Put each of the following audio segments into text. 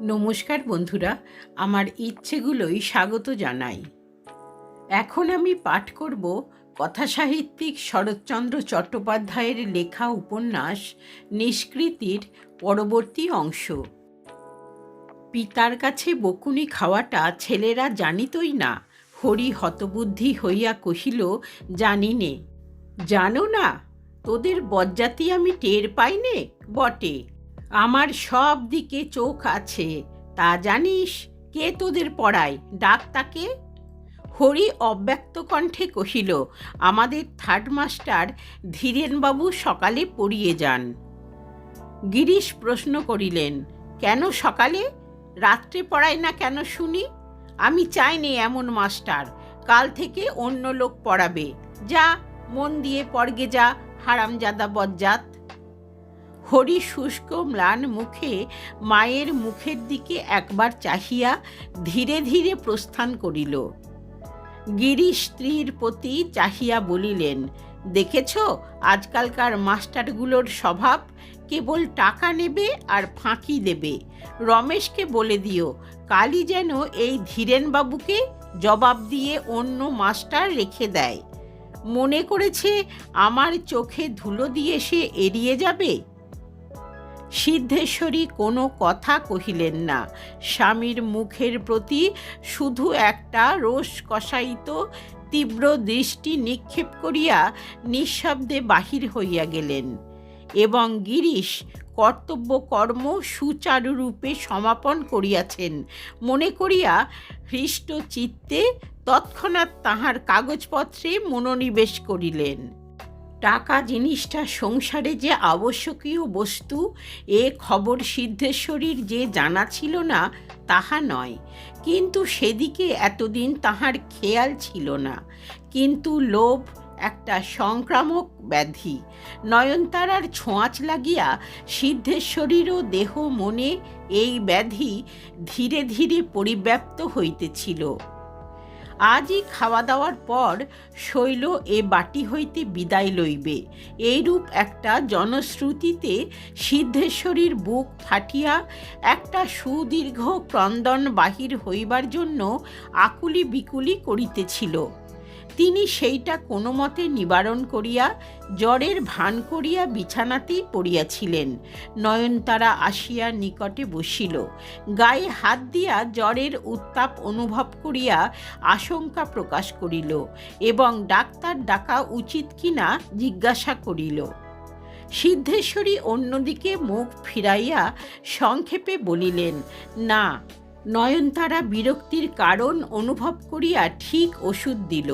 নমস্কার বন্ধুরা, আমার ইচ্ছেগুলোই স্বাগত জানাই। এখন আমি পাঠ করব কথাসাহিত্যিক শরৎচন্দ্র চট্টোপাধ্যায়ের লেখা উপন্যাস নিষ্কৃতির পরবর্তী অংশ। পিতার কাছে বকুনি খাওয়াটা ছেলেরা জানিতই না, হরি হতবুদ্ধি হইয়া কহিল জানি নে জানো না, তোদের বজ্জাতি আমি টের পাইনে বটে। আমার সব দিকে চোখ আছে, তা জানিস কে তোদের পড়ায়, ডাক তাকে? হরি অব্যক্ত কণ্ঠে কহিল, আমাদের থার্ড মাস্টার ধীরেনবাবু সকালে পড়িয়ে যান। গিরিশ প্রশ্ন করিলেন, কেন সকালে? রাত্রে পড়ায় না কেন শুনি? আমি চাইনি এমন মাস্টার কাল থেকে অন্য লোক পড়াবে। যা, মন দিয়ে পড়গে যা, হারামজাদা বজ্জাত। হরি শুষ্ক ম্লান মুখে মায়ের মুখের দিকে একবার চাহিয়া ধীরে ধীরে প্রস্থান করিল। গিরি স্ত্রীর প্রতি চাহিয়া বলিলেন, দেখেছ, আজকালকার মাস্টারগুলোর স্বভাব? কেবল টাকা নেবে আর ফাঁকি দেবে। রমেশকে বলে দিও, কালই যেন এই ধীরেনবাবুকে জবাব দিয়ে অন্য মাস্টার রেখে দেয়। মনে করেছে, আমার চোখে ধুলো দিয়ে সে এড়িয়ে যাবে? সিদ্ধেশ্বরী কোনো কথা কহিলেন না। স্বামীর মুখের প্রতি শুধু একটা রোষ কষায়িত তীব্র দৃষ্টি নিক্ষেপ করিয়া নিঃশব্দে বাহির হইয়া গেলেন এবং গিরিশ কর্তব্য কর্ম সুচারুরূপে সমাপন করিয়াছেন। মনে করিয়া হৃষ্ট চিত্তে তৎক্ষণাৎ তাহার কাগজপত্রে মনোনিবেশ করিলেন। টাকা জিনিসটা সংসারে যে আবশ্যকীয় বস্তু, এ খবর সিদ্ধেশ্বরীর যে জানা ছিল না, তাহা নয়। কিন্তু সেদিকে এতদিন তাহার খেয়াল ছিল না। কিন্তু লোভ, একটা সংক্রামক ব্যাধি, নয়নতারার ছোঁয়াচ লাগিয়া সিদ্ধেশ্বরীরও দেহ মনে এই ব্যাধি ধীরে ধীরে পরিব্যাপ্ত হইতেছিল। আজই খাওয়া দাওয়ার পর শৈল এ বাটি হইতে বিদায় লইবে। এইরূপ একটা জনশ্রুতিতে সিদ্ধেশ্বরীর বুক ফাটিয়া একটা সুদীর্ঘ ক্রন্দন বাহির হইবার জন্য আকুলি বিকুলি করিতেছিল। তিনি সেইটা কোনো মতে নিবারণ করিয়া জ্বরের ভান করিয়া বিছানাতেই পড়িয়াছিলেন। নয়নতারা আসিয়া নিকটে বসিল। গায়ে হাত দিয়া জ্বরের উত্তাপ অনুভব করিয়া আশঙ্কা প্রকাশ করিল এবং ডাক্তার ডাকা উচিত কিনা জিজ্ঞাসা করিল। সিদ্ধেশ্বরী অন্যদিকে মুখ ফিরাইয়া সংক্ষেপে বলিলেন, না, নয়নতারা বিরক্তির কারণ অনুভব করিয়া ঠিক ওষুধ দিল।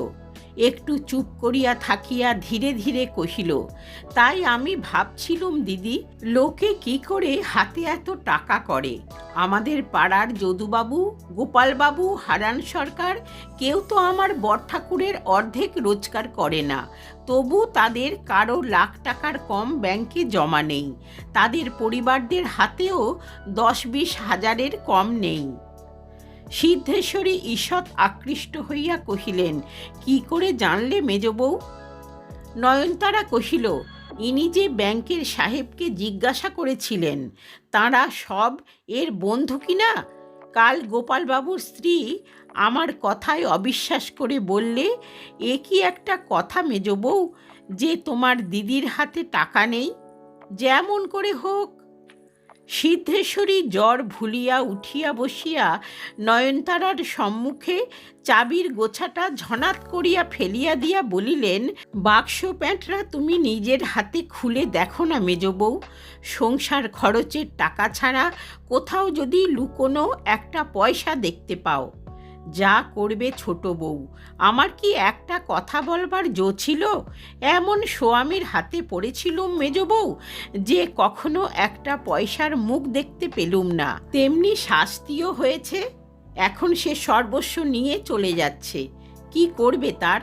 একটু চুপ করিয়া থাকিয়া ধীরে ধীরে কহিল, তাই আমি ভাবছিলুম দিদি, লোকে কি করে হাতে এত টাকা করে? আমাদের পাড়ার যদুবাবু, গোপালবাবু, হারান সরকার, কেউ তো আমার বরঠাকুরের অর্ধেক রোজগার করে না। তবু তাদের কারও লাখ টাকার কম ব্যাংকে জমা নেই। তাদের পরিবারদের হাতেও দশ বিশ হাজারের কম নেই। সিদ্ধেশ্বরী ঈষৎ আকৃষ্ট হইয়া কহিলেন, কি করে জানলে মেজবউ নয়নতারা কহিল, ইনি যে ব্যাংকের সাহেবকে জিজ্ঞাসা করেছিলেন, তারা সব এর বন্ধু কিনা কাল গোপালবাবুর স্ত্রী আমার কথায় অবিশ্বাস করে বললে, এ কি একটা কথা মেজবউ যে তোমার দিদির হাতে টাকা নেই? যেমন করে হোক সিদ্ধেশ্বরী জ্বর ভুলিয়া উঠিয়া বসিয়া নয়নতারার সম্মুখে চাবির গোছাটা ঝনাত করিয়া ফেলিয়া দিয়া বলিলেন, বাক্স প্যাঁটরা তুমি নিজের হাতে খুলে দেখো না মেজবউ। সংসার খরচের টাকা ছাড়া কোথাও যদি লুকোনো একটা পয়সা দেখতে পাও। যা করবে ছোট বউ। আমার কি একটা কথা বলবার জো ছিল? এমন স্বামীর হাতে পড়েছিলুম মেজ বউ, যে কখনো একটা পয়সার মুখ দেখতে পেলুম না। তেমনি শাস্তিও হয়েছে। এখন সে সর্বস্ব নিয়ে চলে যাচ্ছে। কি করবে তার?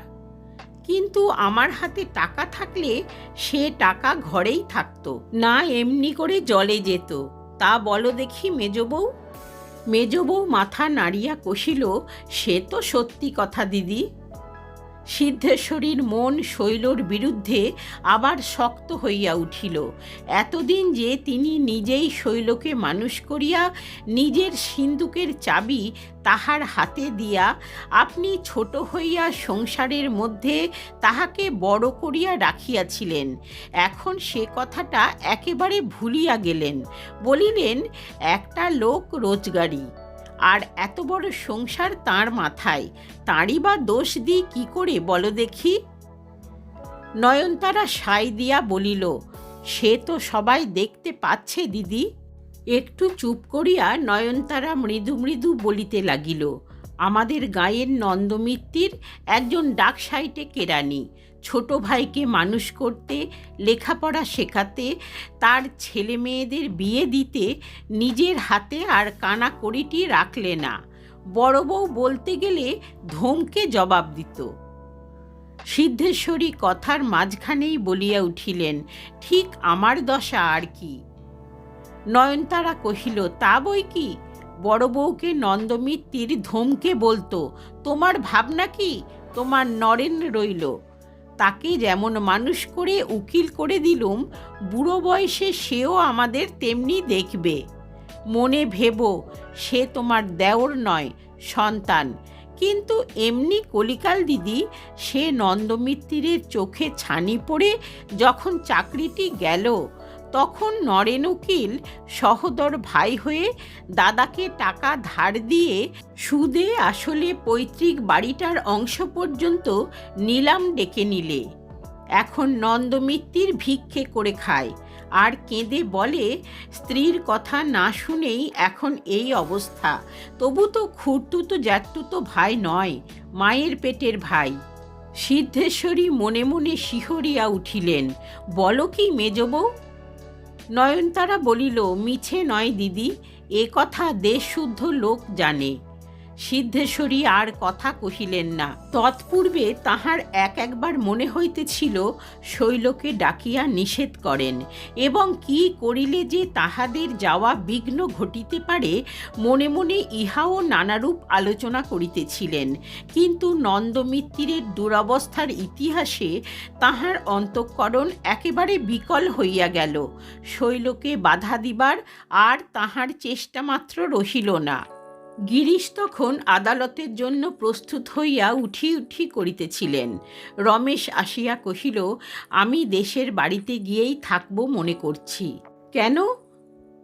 কিন্তু আমার হাতে টাকা থাকলে সে টাকা ঘরেই থাকতো, না এমনি করে জলে যেত। তা বলো দেখি মেজ বউ। মেজবউ মাথা নাড়িয়া কষিল সে তো সত্যি কথা দিদি। সিদ্ধেশ্বরীর মন শৈলর বিরুদ্ধে আবার শক্ত হইয়া উঠিল। এতদিন যে তিনি নিজেই শৈলকে মানুষ করিয়া নিজের সিন্দুকের চাবি তাহার হাতে দিয়া আপনি ছোট হইয়া সংসারের মধ্যে তাহাকে বড় করিয়া রাখিয়াছিলেন। এখন সে কথাটা একেবারে ভুলিয়া গেলেন। বলিলেন, একটা লোক রোজগারি। আর এত বড় সংসার তার মাথায়। তাঁরই বা দোষ দিই কি করে বলো দেখি? নয়নতারা সাই দিয়া বলিল, সে তো সবাই দেখতে পাচ্ছে দিদি। একটু চুপ করিয়া নয়নতারা মৃদু মৃদু বলিতে লাগিল আমাদের গায়ের নন্দমিত্তির একজন ডাক সাইটে কেরানি ছোট ভাইকে মানুষ করতে, লেখাপড়া শেখাতে, তার ছেলে মেয়েদের বিয়ে দিতে নিজের হাতে আর কানা করিটি রাখলে না। বড় বউ বলতে গেলে ধমকে জবাব দিত। সিদ্ধেশ্বরী কথার মাঝখানেই বলিয়া উঠিলেন, ঠিক আমার দশা আর কি? নয়নতারা কহিল, তা বই কি? বড় বউকে নন্দমিত্তির ধমকে বলতো, তোমার ভাবনা কি? তোমার নরেন রইল। তাকে যেমন মানুষ করে উকিল করে দিলুম, বুড়ো বয়সে সেও আমাদের তেমনি দেখবে। মনে ভেবো, সে তোমার দেওর নয়, সন্তান। কিন্তু এমনি কলিকাল দিদি, সে নন্দমিত্তিরের চোখে ছানি পড়ে যখন চাকরিটি গেল তখন নরেন উকিল সহদর ভাই হয়ে দাদাকে টাকা ধার দিয়ে সুদে আসলে পৈতৃক বাড়িটার অংশ পর্যন্ত নিলাম ডেকে নিলে। এখন নন্দমিত্তির ভিক্ষে করে খায়। আর কেঁদে বলে, স্ত্রীর কথা না শুনেই এখন এই অবস্থা। তবু তো খুঁড়তুতো জ্যাঠতুতো ভাই নয়, মায়ের পেটের ভাই। সিদ্ধেশ্বরী মনে মনে শিহরিয়া উঠিলেন। বলো কি মেজবউ? নয়নতারা বলিল মিছে নয় দিদি এ কথা দেশশুদ্ধ লোক জানে। সিদ্ধেশ্বরী আর কথা কহিলেন না। তৎপূর্বে তাহার এক একবার মনে হইতেছিল, শৈলকে ডাকিয়া নিষেধ করেন এবং কি করিলে যে তাহাদের যাওয়া বিঘ্ন ঘটিতে পারে, মনে মনে ইহাও নানারূপ আলোচনা করিতেছিলেন। কিন্তু নন্দমিত্তিরের দুরবস্থার ইতিহাসে তাহার অন্তঃকরণ একেবারে বিকল হইয়া গেল। শৈলকে বাধা দিবার আর তাহার চেষ্টা মাত্র রহিল না। গিরিশ তখন আদালতের জন্য প্রস্তুত হইয়া উঠি উঠি করিতেছিলেন। রমেশ আসিয়া কহিল, আমি দেশের বাড়িতে গিয়েই থাকব মনে করছি। কেন?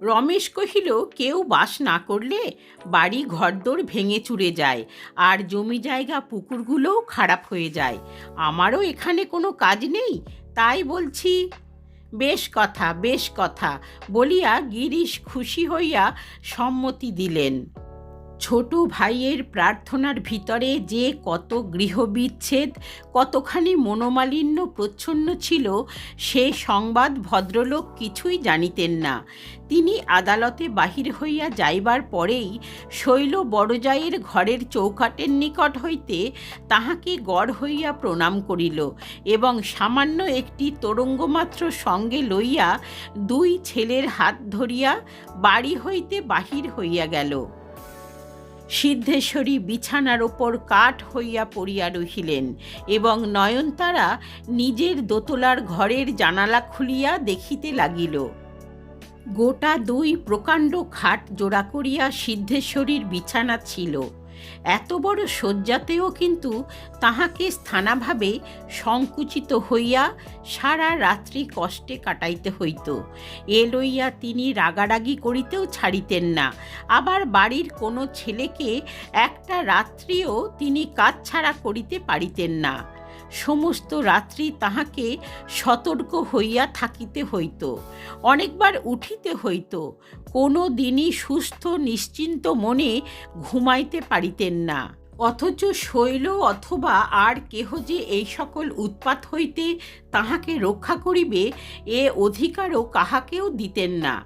রমেশ কহিল, কেউ বাস না করলে বাড়ি ঘরদোর ভেঙে চুরে যায়, আর জমি জায়গা পুকুরগুলোও খারাপ হয়ে যায়। আমারও এখানে কোনো কাজ নেই, তাই বলছি। বেশ কথা বেশ কথা। বলিয়া গিরিশ খুশি হইয়া সম্মতি দিলেন। ছোট ভাইয়ের প্রার্থনার ভিতরে যে কত গৃহবিচ্ছেদ, কতখানি মনোমালিন্য প্রচ্ছন্ন ছিল, সে সংবাদ ভদ্রলোক কিছুই জানিতেন না। তিনি আদালতে বাহির হইয়া যাইবার পরেই শৈল বড়জাইয়ের ঘরের চৌকাটের নিকট হইতে তাহাকে গড় হইয়া প্রণাম করিল এবং সামান্য একটি তরঙ্গমাত্র সঙ্গে লইয়া দুই ছেলের হাত ধরিয়া বাড়ি হইতে বাহির হইয়া গেল। সিদ্ধেশ্বরী বিছানার ওপর কাঠ হইয়া পড়িয়া রহিলেন এবং নয়নতারা নিজের দোতলার ঘরের জানালা খুলিয়া দেখিতে লাগিল। গোটা দুই প্রকাণ্ড খাট জোড়া করিয়া সিদ্ধেশ্বরীর বিছানা ছিল। এত বড় শয্যাতেও কিন্তু তাহাকে স্থানাভাবে সংকুচিত হইয়া সারা রাত্রি কষ্টে কাটাইতে হইত। এ লইয়া তিনি রাগারাগি করিতেও ছাড়িতেন না। আবার বাড়ির কোনো ছেলেকে একটা রাত্রিও তিনি কাজ ছাড়া করিতে পারিতেন না। সমস্ত রাত্রি তাহাকে সতর্ক হইয়া থাকিতে হইত, অনেকবার উঠিতে হইত, কোনো দিনই সুস্থ, নিশ্চিন্ত মনে ঘুমাইতে পারিতেন না। অথচ শৈল অথবা আর কেহ যে এই সকল উৎপাত হইতে তাহাকে রক্ষা করিবে, এ অধিকারও কাহাকেও দিতেন না।